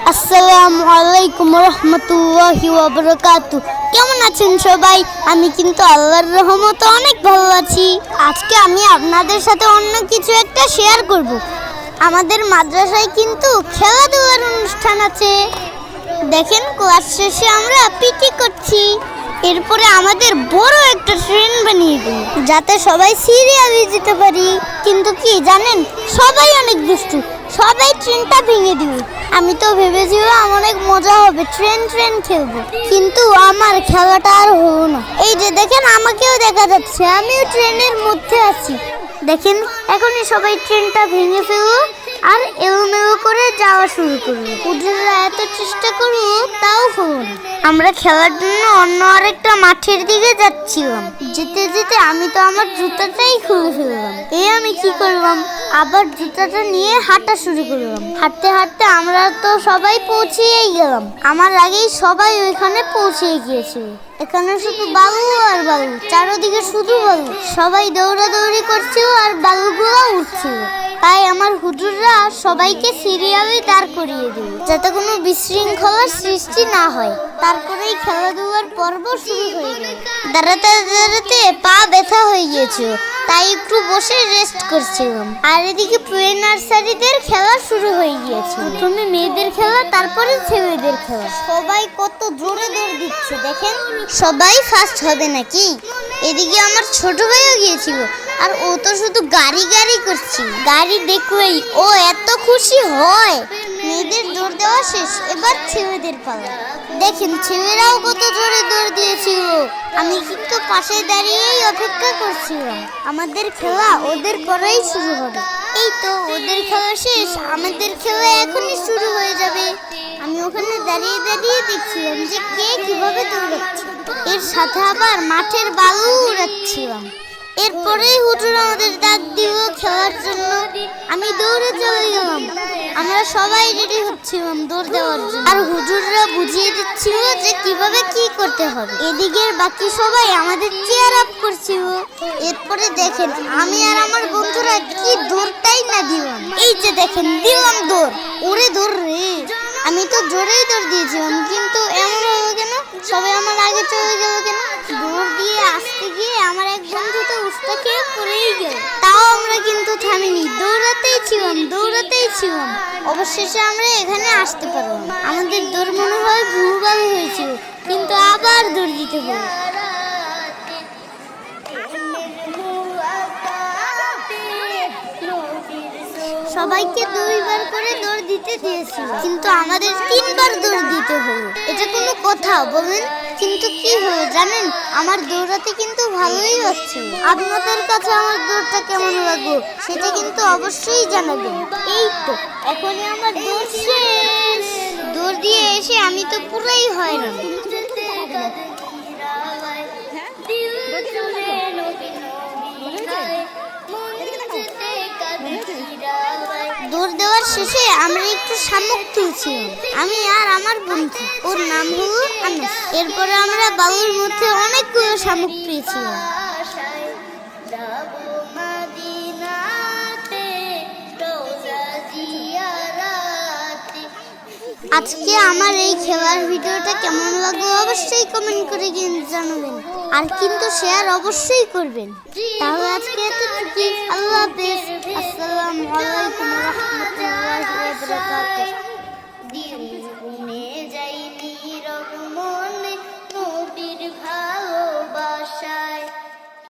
আসসালামু আলাইকুম রহমতুল্লাহি ওয়াবারাকাতু। কেমন আছেন সবাই? আমি কিন্তু আল্লাহর রহমতে অনেক ভালো আছি। আজকে আমি আপনাদের সাথে অন্য কিছু একটা শেয়ার করব। আমাদের মাদ্রাসায় কিন্তু খেলাধুলার অনুষ্ঠান আছে। দেখেন ক্লাস শেষে আমরা পিটি করছি। এরপরে আমাদের বড় একটা ট্রেন বানিয়ে দিই যাতে সবাই সিরিয়ালি যেতে পারি। কিন্তু কি জানেন, সবাই অনেক দুষ্টু, সবাই ট্রেনটা ভেঙে দিবে। আমি তো ভেবেছিলাম অনেক মজা হবে, ট্রেন ট্রেন খেলব। কিন্তু আমার খেলাটা আর হলো না। এই যে দেখেন, আমাকেও দেখা যাচ্ছে, আমিও ট্রেনের মধ্যে আছি। দেখেন, এখনই সবাই ট্রেনটা ভেঙে ফেলব আর এলোমেলো করে যাওয়া শুরু করল উঠেরা এত চেষ্টা করল তাও হলো আমরা খেলার জন্য অন্য আরেকটা মাঠের দিকে যাচ্ছিলাম। যেতে যেতে আমি তো আমার জুতাটাই খুলে ফেললাম। এই আমি কি করলাম? আবার জুতাটা নিয়ে হাঁটা শুরু করলাম। হাঁটতে হাঁটতে আমরা তো সবাই পৌঁছেই গেলাম। আমার আগেই সবাই ওইখানে পৌঁছে গিয়েছিল। এখানে শুধু বালু আর বালু চারোদিকে শুধু বালু সবাই দৌড়াদৌড়ি করছিল আর বালুগুলো উঠছিল। তাই আমার হুজুররা সবাইকে সিরিয়ালে দাঁড় করিয়ে দিল, যাতে কোনো বিশৃঙ্খলার সৃষ্টি না হয়। তারপরেই খেলাধুলার পর্ব শুরু হয়ে গেল। দাঁড়াতে দাঁড়াতে পা ব্যথা হয়ে গিয়েছিল, তাই একটু বসে রেস্ট করছিলাম। আর এদিকে প্লে নার্সারিদের খেলা শুরু হয়ে গিয়েছে। প্রথমে মেয়েদের খেলা, তারপরে ছেলেদের খেলা। সবাই কত জোরে দৌড় দিচ্ছে, দেখেন। সবাই ফার্স্ট হবে নাকি? এদিকে আমার ছোট ভাইও গিয়েছিল, আর ও তো শুধু গাড়ি গাড়ি করছি গাড়ি দেখলেই ও এত খুশি হয়। মেয়েদের দৌড় দেওয়া শেষ, এবার ছেলেদের পালা। দেখেন, ছেলেরাও কত জোরে দৌড় দিয়েছিল। আমি কিন্তু পাশে দাঁড়িয়েই অপেক্ষা করছিলাম। আমাদের খেলা ওদের পরেই শুরু হবে। এই তো, ওদের খেলা শেষ, আমাদের খেলা এখনই শুরু হয়ে যাবে। আমি ওখানে দাঁড়িয়ে দাঁড়িয়ে দেখছিলাম যে কে কীভাবে দৌড়াচ্ছে। এর সাথে আবার মাঠের বালু উড়াচ্ছিলাম এরপরেই হুজুর আমাদের ডাক দিল খেলার জন্য। আমি দৌড়ে চলে গেলাম। আমরা সবাই রেডি হচ্ছিলাম দৌড় দেওয়ার জন্য। আর হুজুররা বুঝিয়ে দিচ্ছিল যে কীভাবে কি করতে হবে। এদিকের বাকি সবাই আমাদের চেয়ার আপ করছিল। এরপরে দেখেন, আমি আর আমার বন্ধুরা কি দৌড়টাই না দিলাম। এই যে দেখেন, দিলাম দৌড়। ওরে দৌড় রে। আমি তো জোরেই দৌড় দিয়েছিলাম, কিন্তু সবাই আমার আগে চলে গেল কেন? দৌড় দিয়ে আসতে গিয়ে আমার এক বন্ধু তো উস্তা খেয়ে পড়েই গেল। তাও আমরা কিন্তু থামিনি। দৌড়াতেই ছিলাম দৌড়াতেই ছিলাম। অবশেষে আমরা এখানে আসতে পারলাম। আমাদের দৌড় মনে হয় ভুলভাল হয়েছিল, কিন্তু আবার দৌড় দিতে হলো সবাইকে দুইবার করে দৌড় দিতে দিয়েছিল। কিন্তু আমাদের তিনবার দৌড় দিতে হলো। এটা কোনো কথা, বলেন। কিন্তু কি হলো জানেন? আমার দৌড়াতে কিন্তু ভালোই হচ্ছে। আপনাদের কাছে আমার দৌড়টা কেমন লাগল, সেটা কিন্তু অবশ্যই জানাবেন। এই তো, এখনই আমার দৌড় শেষ। দৌড় দিয়ে এসে আমি তো পুরাই হয় না শেষে আমরা একটু শামুক তুলছিলাম। আমি আর আমার বন্ধু, ওর নাম হলো আনাস। এরপরে আমরা বাবুর মধ্যে অনেকগুলো শামুক পেয়েছিলাম। আজকে আমার এই খেলার ভিডিওটা কেমন লাগল অবশ্যই কমেন্ট করে জানাবেন। আর কিন্তু শেয়ার অবশ্যই করবেন। তাহলে আজকে আল্লাহ আসসালামু আলাইকুম